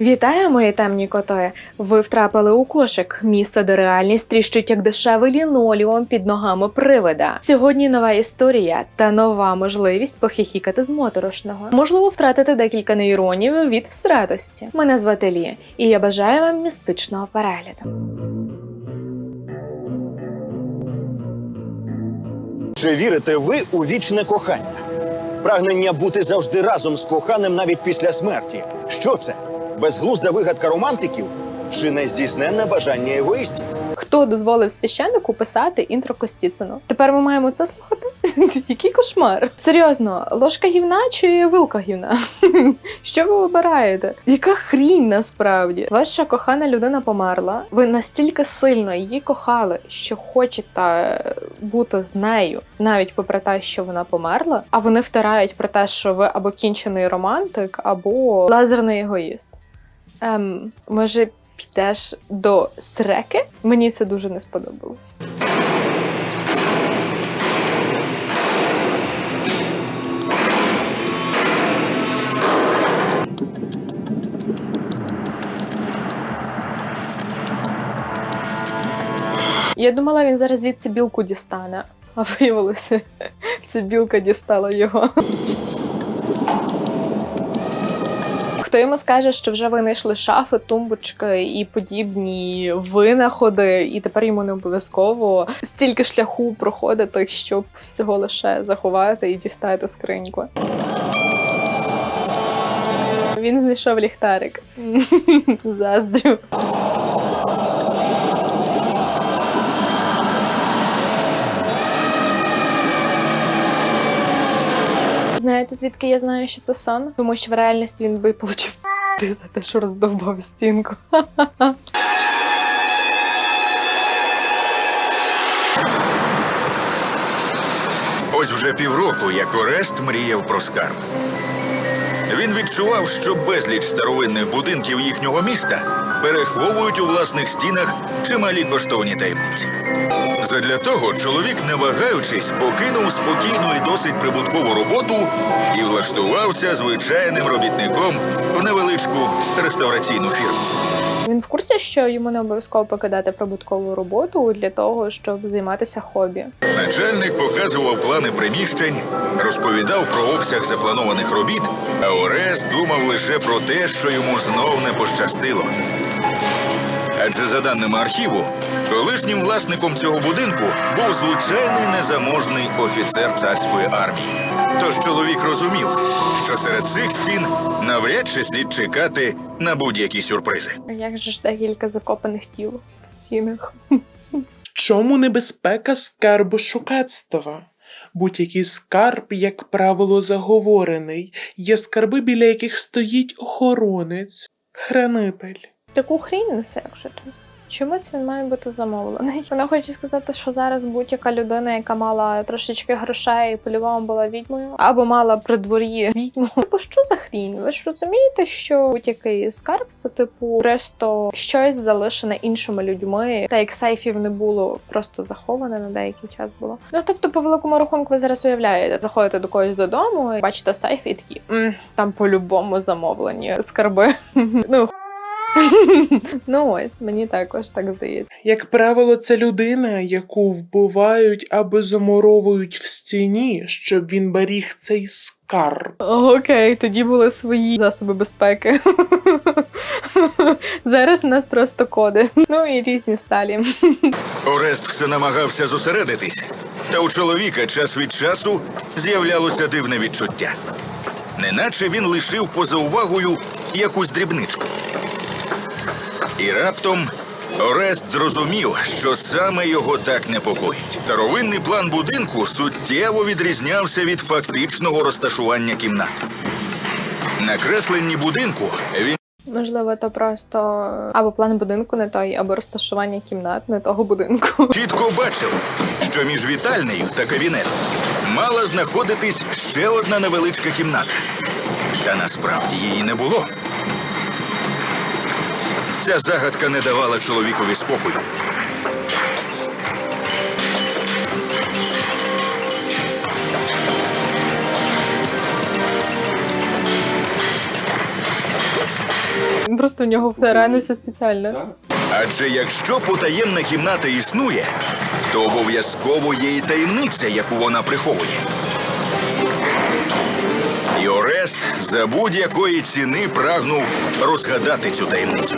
Вітаю, мої темні коти! Ви втрапили у кошик, місце, де реальність тріщить як дешевий ліноліум під ногами привида. Сьогодні нова історія та нова можливість похихікати з моторошного. Можливо, втратити декілька нейронів від всратості. Мене звати Лі, і я бажаю вам містичного перегляду. Чи вірите ви у вічне кохання? Прагнення бути завжди разом з коханим навіть після смерті. Що це? Безглузда вигадка романтиків чи нездійсненне бажання егоїстів? Хто дозволив священнику писати інтро Костіцину? Тепер ми маємо це слухати? Який кошмар? Серйозно, ложка гівна чи вилка гівна? Що ви обираєте? Яка хрінь насправді? Ваша кохана людина померла. Ви настільки сильно її кохали, що хочете бути з нею, навіть попри те, що вона померла. А вони втирають про те, що ви або кінчений романтик, або лазерний егоїст. Ем, може, підеш до среки? Мені це дуже не сподобалось. Я думала, він зараз звідси білку дістане, а виявилося, це білка дістала його. Хто йому скаже, що вже винайшли шафи, тумбочки і подібні винаходи, і тепер йому не обов'язково стільки шляху проходити, щоб всього лише заховати і дістати скриньку. Він знайшов ліхтарик. Заздрю. Знаєте, звідки я знаю, що це сон? Тому що в реальності він би получив за те, що роздовбав стінку. Ось вже півроку, як Орест мріяв про скарб. Він відчував, що безліч старовинних будинків їхнього міста переховують у власних стінах чималі коштовні таємниці. Задля того чоловік, не вагаючись, покинув спокійну і досить прибуткову роботу і влаштувався звичайним робітником в невеличку реставраційну фірму. Він в курсі, що йому не обов'язково покидати прибуткову роботу для того, щоб займатися хобі. Начальник показував плани приміщень, розповідав про обсяг запланованих робіт, а Орес думав лише про те, що йому знов не пощастило. Адже за даними архіву, колишнім власником цього будинку був звичайний незаможний офіцер царської армії. Тож чоловік розумів, що серед цих стін навряд чи слід чекати на будь-які сюрпризи. Як же ж декілька закопаних тіл в стінах? В чому небезпека скарбошукацтва? Будь-який скарб, як правило, заговорений, є скарби, біля яких стоїть охоронець, хранитель. Таку хрінь несе, якщо чесно. Чому це він має бути замовлений? Вона хоче сказати, що зараз будь-яка людина, яка мала трошечки грошей, по-любому була відьмою, або мала при дворі відьму. Бо що за хрінь? Ви ж розумієте, що будь-який скарб це типу просто щось залишене іншими людьми, та як сейфів не було, просто заховане на деякий час було. Ну тобто, по великому рахунку, ви зараз уявляєте, заходите до когось додому, і бачите сейф, і такі «М, там по-любому замовлені скарби. Ну Ну ось, мені також так здається. Як правило, це людина, яку вбивають або замуровують в стіні, щоб він беріг цей скарб. Окей, тоді були свої засоби безпеки. Зараз у нас просто коди. Ну і різні сталі. Орест все намагався зосередитись, та у чоловіка час від часу з'являлося дивне відчуття. Неначе він лишив поза увагою якусь дрібничку. І раптом Орест зрозумів, що саме його так непокоїть. Старовинний план будинку суттєво відрізнявся від фактичного розташування кімнат. На кресленні будинку він Можливо, то просто або план будинку не той, або розташування кімнат не того будинку. чітко бачив, що між вітальнею та кабінетом мала знаходитись ще одна невеличка кімната. Та насправді її не було. Ця загадка не давала чоловікові спокою. Він просто в нього втаранився спеціально. Адже якщо потаємна кімната існує, то обов'язково є і таємниця, яку вона приховує. І Орест за будь-якої ціни прагнув розгадати цю таємницю.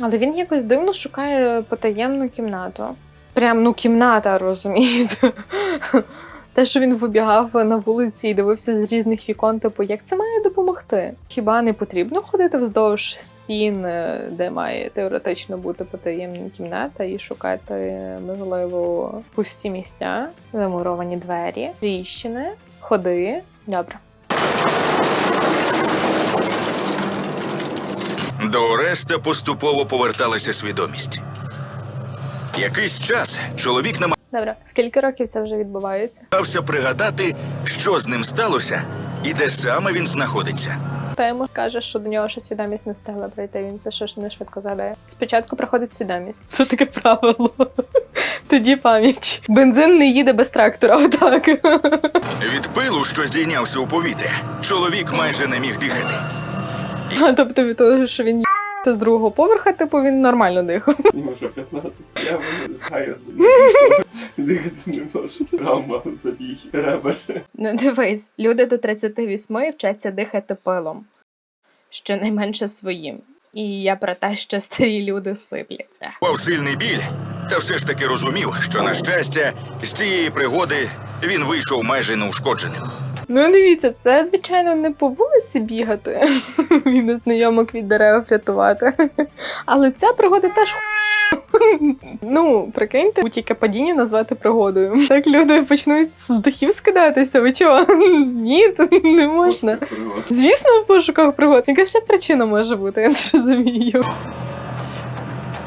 Але він якось дивно шукає потаємну кімнату. Прям ну кімната, розумієте? Те, що він вибігав на вулиці і дивився з різних вікон, типу, як це має допомогти? Хіба не потрібно ходити вздовж стін, е, де має теоретично бути потаємна кімната, і шукати, можливо, пусті місця, замуровані двері, тріщини, ходи. Добре. До Ореста поступово поверталася свідомість. Якийсь час чоловік Добре. Скільки років це вже відбувається? намагався пригадати, що з ним сталося і де саме він знаходиться. Та йому скаже, що до нього ще свідомість не встигла прийти. Він це що ж не швидко згадає. Спочатку приходить свідомість. Це таке правило. Тоді пам'ять. Бензин не їде без трактора. Отак. Від пилу, що здійнявся у повітря, чоловік майже не міг дихати. А тобто від того, що він з другого поверха, типу він нормально дихав. Вже 15, я дихати не можу. Травма, забій, ребер. Ну дивись, люди до 38 вчаться дихати пилом. Щонайменше своїм. І я про те, що старі люди сипляться. Мав сильний біль, та все ж таки розумів, що, на щастя, з цієї пригоди він вийшов майже неушкодженим. Ну, дивіться, це, звичайно, не по вулиці бігати і незнайомок від дерев рятувати. Але ця пригода теж Ну, прикиньте, будь-яке падіння назвати пригодою. Так люди почнуть з дахів скидатися. Ви чого? Ні, не можна. Звісно, в пошуках пригод. Яка ще причина може бути, я не розумію.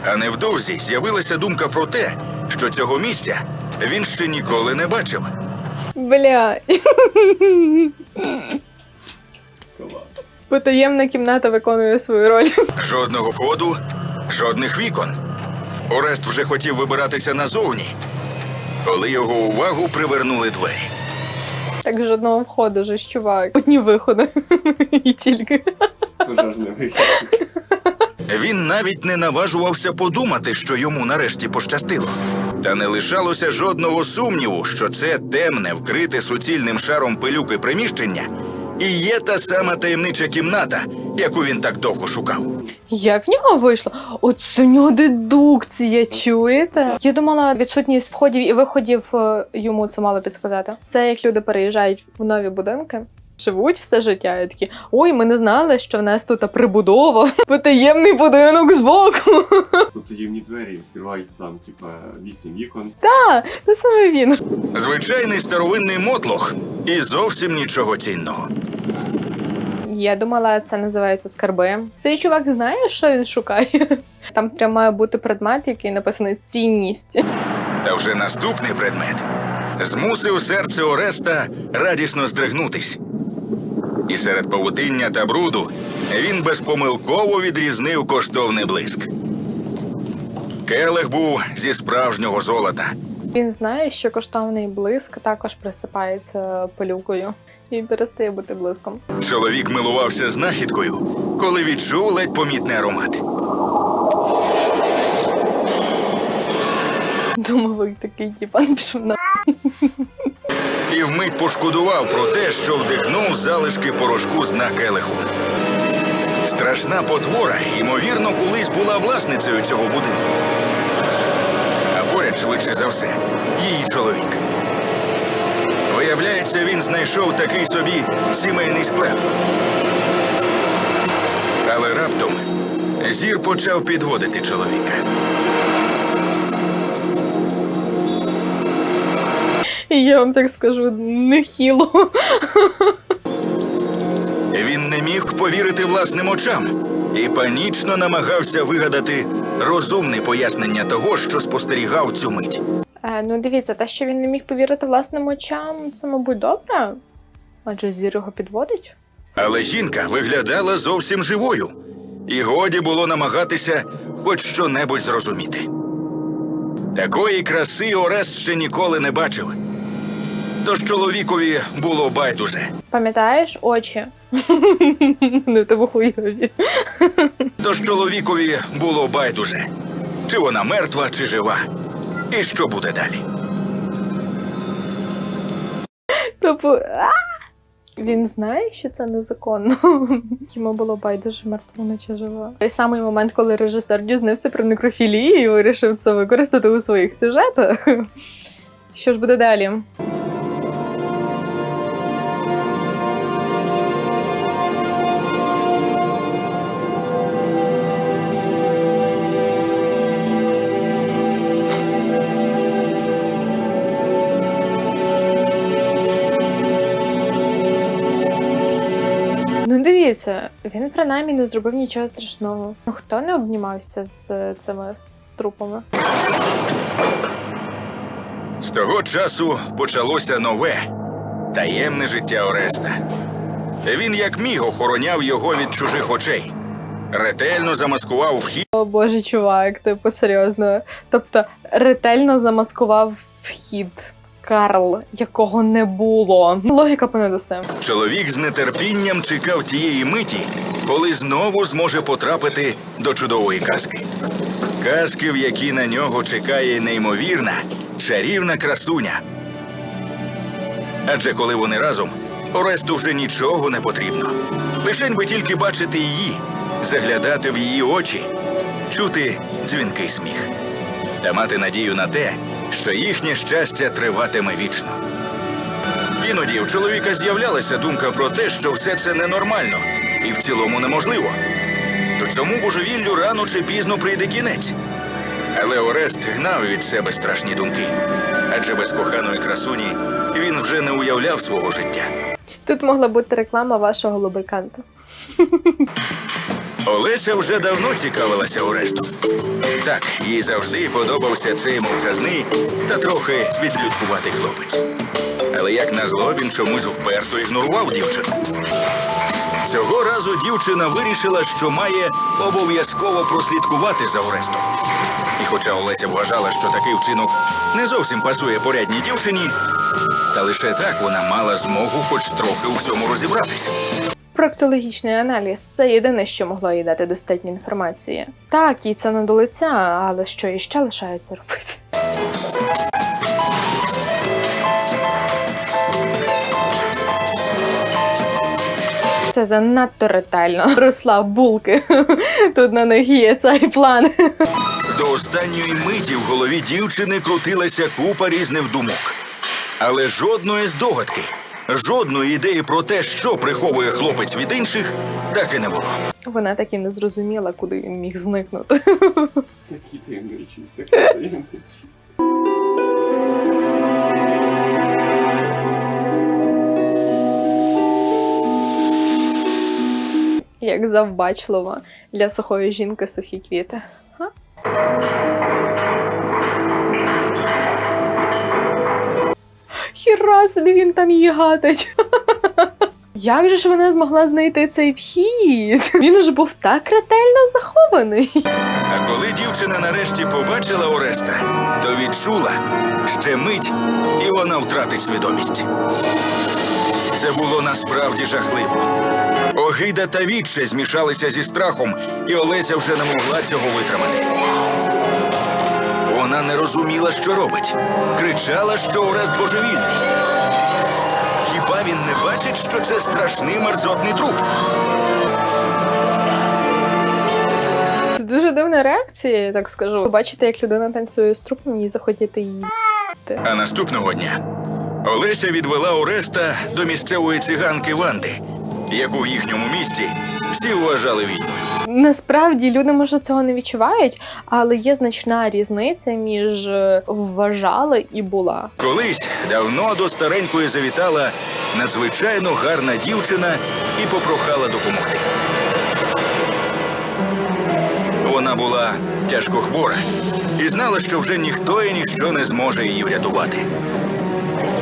А невдовзі з'явилася думка про те, що цього місця він ще ніколи не бачив. Бля, Клас. потаємна кімната виконує свою роль. Жодного ходу, жодних вікон. Орест вже хотів вибиратися назовні, коли його увагу привернули двері. Так жодного входу же ж чувак. Одні виходи. І тільки. Пожежний вихід. Він навіть не наважувався подумати, що йому нарешті пощастило. Та не лишалося жодного сумніву, що це темне, вкрите суцільним шаром пилюки приміщення і є та сама таємнича кімната, яку він так довго шукав. Як в нього вийшло? Оце нього дедукція, чуєте? Я думала, відсутність входів і виходів е, йому це мало підсказати. Це як люди переїжджають в нові будинки. Живуть все життя і такі, ой, ми не знали, що в нас тут прибудова, потаємний будинок збоку. Потаємні двері відкривають там, типа, вісім вікон. А, це саме він. Звичайний старовинний мотлох і зовсім нічого цінного. Я думала, це називається скарби. Цей чувак знає, що він шукає. Там прям має бути предмет, який написаний цінність. Та вже наступний предмет змусив серце Ореста радісно здригнутись. І серед павутиння та бруду він безпомилково відрізнив коштовний блиск. Келих був зі справжнього золота. Він знає, що коштовний блиск також присипається пилюкою і перестає бути блиском. Чоловік милувався знахідкою, коли відчув ледь помітний аромат. Думав, такий тіпан пішов на І вмить пошкодував про те, що вдихнув залишки порошку з дна келиху. Страшна потвора, ймовірно, колись була власницею цього будинку. А поряд, швидше за все, її чоловік. Виявляється, він знайшов такий собі сімейний склеп. Але раптом зір почав підводити чоловіка. І я вам так скажу, нехіло. Він не міг повірити власним очам і панічно намагався вигадати розумне пояснення того, що спостерігав цю мить. Е, ну дивіться, те, що він не міг повірити власним очам, це, мабуть, добре. Адже зір його підводить. Але жінка виглядала зовсім живою, і годі було намагатися хоч щонебудь зрозуміти. Такої краси Орест ще ніколи не бачив. Тож чоловікові було байдуже. Пам'ятаєш очі? Не тебе хуйові. Тож чоловікові було байдуже, чи вона мертва, чи жива. І що буде далі? А! Він знає, що це незаконно. Йому було байдуже мертва вона чи жива. Той самий момент, коли режисер дізнався про некрофілію і вирішив це використати у своїх сюжетах. Що ж буде далі? Дивіться, він принаймні не зробив нічого страшного. Ну хто не обнімався з е, цими з трупами? З того часу почалося нове таємне життя Ореста. Він як міг охороняв його від чужих очей, ретельно замаскував вхід. О боже, чувак, типу серйозно. Тобто ретельно замаскував вхід. Карл, якого не було. Логіка понад усе. Чоловік з нетерпінням чекав тієї миті, коли знову зможе потрапити до чудової казки. Казки, в якій на нього чекає неймовірна, чарівна красуня. Адже коли вони разом, Оресту вже нічого не потрібно. Лишень би тільки бачити її, заглядати в її очі, чути дзвінкий сміх та мати надію на те, що їхнє щастя триватиме вічно. Іноді в чоловіка з'являлася думка про те, що все це ненормально і в цілому неможливо. Що цьому божевіллю рано чи пізно прийде кінець. Але Орест гнав від себе страшні думки, адже без коханої красуні він вже не уявляв свого життя. Тут могла бути реклама вашого лубриканту. Олеся вже давно цікавилася Орестом. Так, їй завжди подобався цей мовчазний та трохи відлюдкуватий хлопець. Але як назло, він чомусь вперто ігнорував дівчину. Цього разу дівчина вирішила, що має обов'язково прослідкувати за Орестом. І хоча Олеся вважала, що такий вчинок не зовсім пасує порядній дівчині, та лише так вона мала змогу хоч трохи у всьому розібратися. Проктологічний аналіз це єдине, що могло їй дати достатньо інформації. Так, їй це не до лиця, але що іще лишається робити? Це занадто ретельно. Росла булки. Тут на них є цей план. До останньої миті в голові дівчини крутилася купа різних думок. Але жодної здогадки, жодної ідеї про те, що приховує хлопець від інших, так і не було. Вона так і не зрозуміла, куди він міг зникнути. Такі таємничі, такі таємничі. Як завбачливо для сухої жінки сухі квіти. Га? Хіра собі він там її гатить. Як же ж вона змогла знайти цей вхід? Він ж був так ретельно захований. А коли дівчина нарешті побачила Ореста, то відчула ще мить, і вона втратить свідомість. Це було насправді жахливо. Огида та відчай змішалися зі страхом, і Олеся вже не могла цього витримати. Вона не розуміла, що робить. Кричала, що Орест божевільний. Хіба він не бачить, що це страшний мерзотний труп? Це дуже дивна реакція, я так скажу. Побачити, як людина танцює з трупом і захотіти її. А наступного дня Олеся відвела Ореста до місцевої циганки Ванди, яку в їхньому місті всі вважали відьмою. Насправді люди може цього не відчувають, але є значна різниця між е, вважали і була. Колись давно до старенької завітала надзвичайно гарна дівчина і попрохала допомогти. Вона була тяжко хвора і знала, що вже ніхто і ніщо не зможе її врятувати.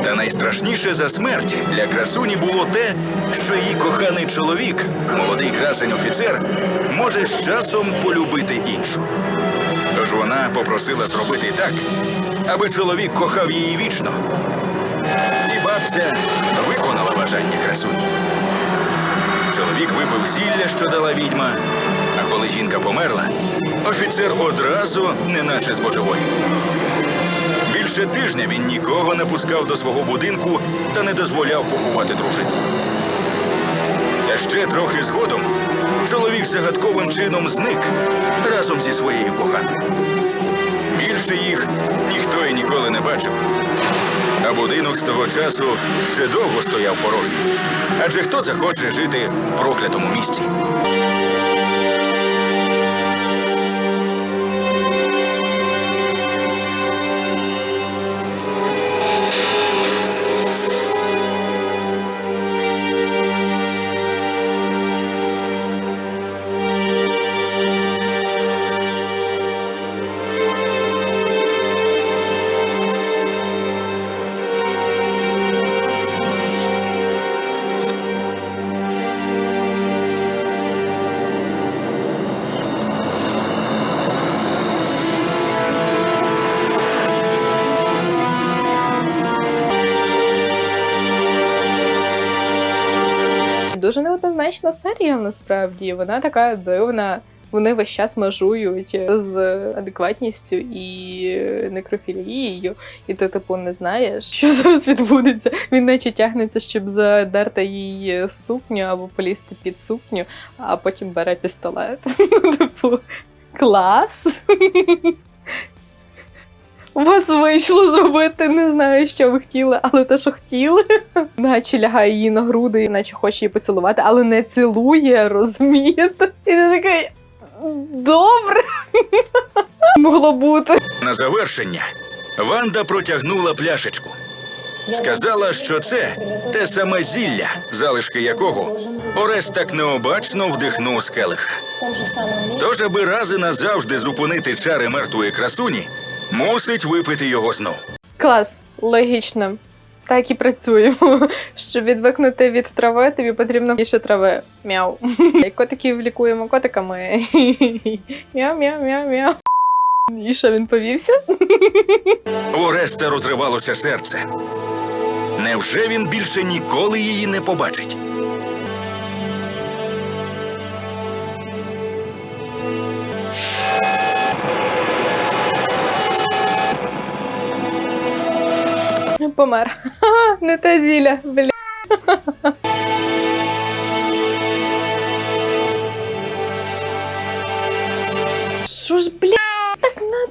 Та найстрашніше за смерть для красуні було те, що її коханий чоловік, молодий красень офіцер, може з часом полюбити іншу. Тож вона попросила зробити так, аби чоловік кохав її вічно. І бабця виконала бажання красуні. Чоловік випив зілля, що дала відьма. А коли жінка померла, офіцер одразу неначе збожеволів. Більше тижня він нікого не пускав до свого будинку та не дозволяв поховати дружину. Та ще трохи згодом чоловік загадковим чином зник разом зі своєю коханою. Більше їх ніхто і ніколи не бачив. А будинок з того часу ще довго стояв порожнім. Адже хто захоче жити в проклятому місці? Дуже серія насправді. Вона така дивна. Вони весь час межують з адекватністю і некрофілією, і ти, типу, не знаєш, що зараз відбудеться. Він наче тягнеться, щоб задерти її сукню або полізти під сукню, а потім бере пістолет. Типу, клас. Вас вийшло зробити, не знаю, що ви хотіли, але те, що хотіли. Наче лягає її на груди, наче хоче її поцілувати, але не цілує, розумієте? І ти такий. Добре. Могло бути. На завершення Ванда протягнула пляшечку. Сказала, що це те саме зілля, залишки якого Орес так необачно вдихнув з. Тож, аби раз назавжди зупинити чари мертвої красуні, мусить випити його знов. Клас, логічно. Так і працюємо. Щоб відвикнути від трави, тобі потрібно більше трави. Мяу. Котиків лікуємо котиками. Мяу, мяу, мяу, мяу. І що він повівся? У Ореста розривалося серце. Невже він більше ніколи її не побачить? Помер. Не та зіля. бля. Що ж, на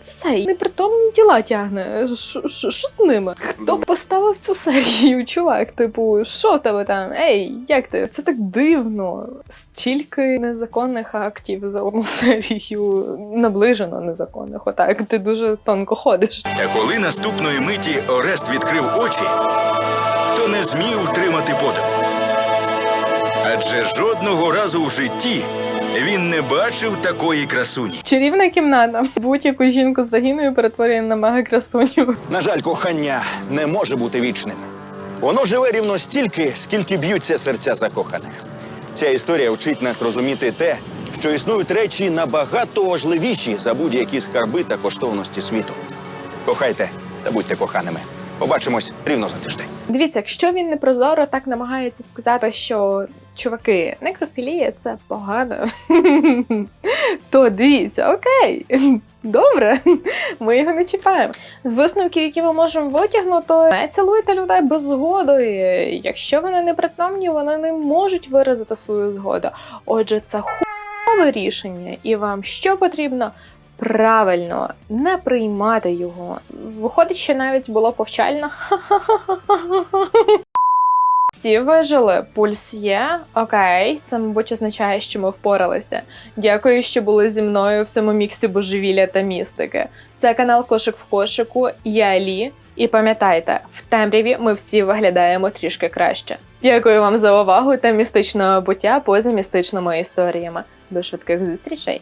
цей непритомні тіла тягне. Що- з ними? Хто поставив цю серію, чувак? Типу, що тебе там? Ей, як ти? Це так дивно. Стільки незаконних актів за одну серію наближено незаконних. Отак, ти дуже тонко ходиш. Та коли наступної миті Орест відкрив очі, то не зміг втримати подив. Адже жодного разу в житті він не бачив такої красуні. Чарівна кімната. Будь-яку жінку з вагіною перетворює на мега красуню. На жаль, кохання не може бути вічним. Воно живе рівно стільки, скільки б'ються серця закоханих. Ця історія вчить нас розуміти те, що існують речі набагато важливіші за будь-які скарби та коштовності світу. Кохайте та будьте коханими. Побачимось рівно за тиждень. Дивіться, якщо він не прозоро так намагається сказати, що чуваки, некрофілія це погано, то дивіться, окей. Добре, ми його не чіпаємо. З висновків, які ми можемо витягнути, не цілуйте людей без згоди. Якщо вони не притомні, вони не можуть виразити свою згоду. Отже, це хуйове рішення, і вам що потрібно? Правильно, не приймати його. Виходить, що навіть було повчально. Всі вижили, пульс є. Окей, це, мабуть, означає, що ми впоралися. Дякую, що були зі мною в цьому міксі божевілля та містики. Це канал Кошик в кошику. Я Лі. І пам'ятайте, в темряві ми всі виглядаємо трішки краще. Дякую вам за увагу та містичного буття поза містичними історіями. До швидких зустрічей!